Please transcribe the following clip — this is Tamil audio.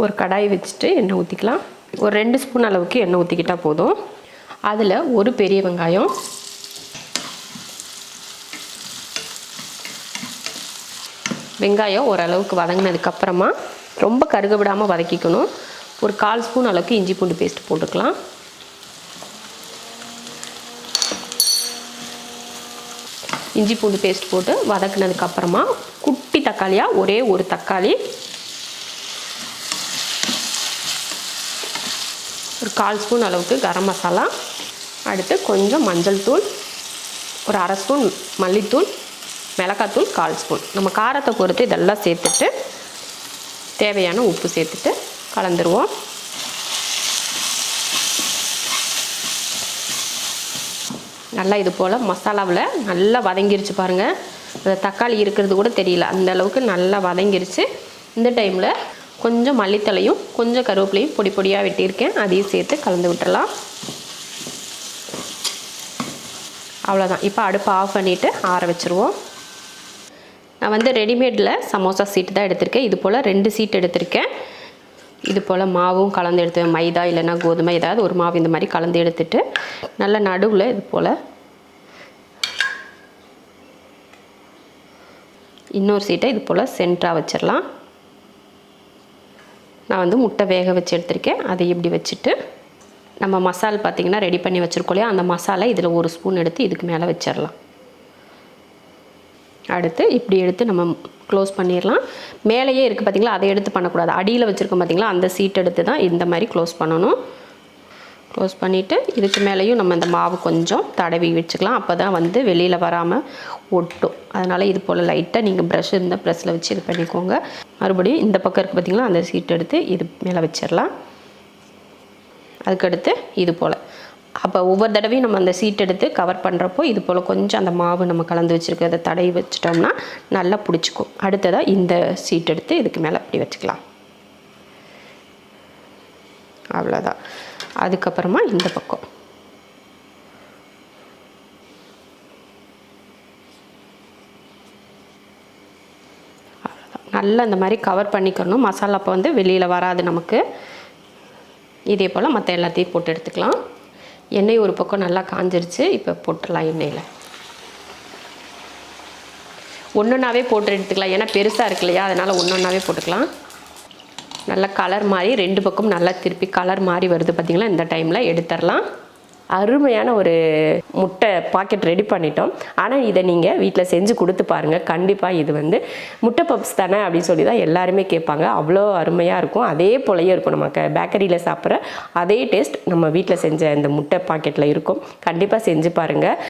ஒரு கடாய் வச்சுட்டு எண்ணெய் ஊற்றிக்கலாம் ஒரு ரெண்டு ஸ்பூன் அளவுக்கு எண்ணெய் ஊற்றிக்கிட்டால் போதும். அதில் ஒரு பெரிய வெங்காயம். வெங்காயம் ஓரளவுக்கு வதங்கினதுக்கப்புறமா ரொம்ப கருக விடாமல் வதக்கிக்கணும். ஒரு கால் ஸ்பூன் அளவுக்கு இஞ்சி பூண்டு பேஸ்ட் போட்டுக்கலாம். இஞ்சி பூண்டு பேஸ்ட் போட்டு வதக்குனதுக்கப்புறமா குட்டி தக்காளியாக ஒரே ஒரு தக்காளி கால் ஸ்பூன் அளவுக்கு கரம் மசாலா. அடுத்து கொஞ்சம் மஞ்சள் தூள். ஒரு அரை ஸ்பூன் மல்லித்தூள். மிளகாத்தூள் கால் ஸ்பூன். நம்ம காரத்தை பொறுத்து இதெல்லாம் சேர்த்துட்டு தேவையான உப்பு சேர்த்துட்டு கலந்துருவோம். நல்லா இது போல் மசாலாவில் நல்லா வதங்கிருச்சு பாருங்கள் அந்த தக்காளி இருக்கிறது கூட தெரியல. அந்த அளவுக்கு நல்லா வதங்கிருச்சு. இந்த டைமில் கொஞ்சம் மல்லித்தலையும் கொஞ்சம் கருவேப்பிலையும் பொடி பொடியாக வெட்டியிருக்கேன். அதையும் சேர்த்து கலந்து விட்டுடலாம் அவ்வளோதான் இப்போ அடுப்பை ஆஃப் பண்ணிவிட்டு ஆற வச்சுருவோம். நான் வந்து ரெடிமேடில் சமோசா சீட்டு தான் எடுத்திருக்கேன். இது போல் ரெண்டு சீட் எடுத்திருக்கேன். இது போல் மாவும் கலந்து எடுத்து மைதா இல்லைன்னா கோதுமை ஏதாவது ஒரு மாவு இந்த மாதிரி கலந்து எடுத்துட்டு நல்ல நடுவில் இது போல் இன்னொரு சீட்டை இது போல் சென்டராக வச்சிடலாம் நான் வந்து முட்டை வேக வச்சு எடுத்திருக்கேன். அதை இப்படி வச்சுட்டு நம்ம மசால் பார்த்திங்கன்னா ரெடி பண்ணி வச்சுருக்கோம் இல்லையா? அந்த மசாலா இதில் ஒரு ஸ்பூன் எடுத்து இதுக்கு மேலே வச்சிடலாம். அடுத்து இப்படி எடுத்து நம்ம க்ளோஸ் பண்ணிடலாம். மேலேயே இருக்குது பார்த்தீங்களா? அதை எடுத்து பண்ணக்கூடாது. அடியில் வச்சுருக்கோம் பார்த்தீங்களா? அந்த சீட் எடுத்து தான் இந்த மாதிரி க்ளோஸ் பண்ணணும். க்ளோஸ் பண்ணிவிட்டு இதுக்கு மேலேயும் நம்ம இந்த மாவு கொஞ்சம் தடவி வச்சுக்கலாம். அப்போ தான் வந்து வெளியில் வராமல் ஒட்டும். அதனால் இது போல் லைட்டாக நீங்கள் ப்ரஷ் இருந்தால் ப்ரெஷ்ஷில் வச்சு இது பண்ணிக்கோங்க. மறுபடியும் இந்த பக்கம் இருக்குது பார்த்திங்களா அந்த சீட் எடுத்து இது மேலே வச்சிடலாம். அதுக்கடுத்து இது போல். அப்போ ஒவ்வொரு தடவையும் நம்ம அந்த சீட் எடுத்து கவர் பண்ணுறப்போ இது போல் கொஞ்சம் அந்த மாவு நம்ம கலந்து வச்சுருக்கிறத தடவி வச்சிட்டோம்னா நல்லா பிடிச்சிக்கும். அடுத்ததாக இந்த சீட் எடுத்து இதுக்கு மேலே அப்படி வச்சுக்கலாம். அவ்வளோதான் அதுக்கப்புறமா இந்த பக்கம். நல்லா இந்த மாதிரி கவர் பண்ணிக்கணும். மசாலா அப்போ வந்து வெளியில் வராது நமக்கு. இதே போல் மற்ற எல்லாத்தையும் போட்டு எடுத்துக்கலாம். எண்ணெய் ஒரு பக்கம் நல்லா காஞ்சிருச்சு. இப்போ போட்டுடலாம் எண்ணெயில். ஒன்றொன்னாவே போட்டு எடுத்துக்கலாம். ஏன்னா பெருசாக இருக்கு இல்லையா? அதனால் ஒன்றாவே போட்டுக்கலாம். நல்லா கலர் மாதிரி ரெண்டு பக்கம் நல்லா திருப்பி கலர் மாதிரி வருது பார்த்திங்களா இந்த டைமில் எடுத்துடலாம். அருமையான ஒரு முட்டை பாக்கெட் ரெடி பண்ணிட்டோம். ஆனால் இதை நீங்கள் வீட்டில் செஞ்சு கொடுத்து பாருங்கள் கண்டிப்பாக இது வந்து முட்டை பப்ஸ் தானே அப்படின்னு சொல்லி தான் எல்லாருமே கேட்பாங்க. அவ்வளோ அருமையாக இருக்கும். அதே போலயே இருக்கும். நமக்கு பேக்கரியில் சாப்பிட்ற அதே டேஸ்ட் நம்ம வீட்டில் செஞ்ச இந்த முட்டை பாக்கெட்டில் இருக்கும். கண்டிப்பாக செஞ்சு பாருங்கள்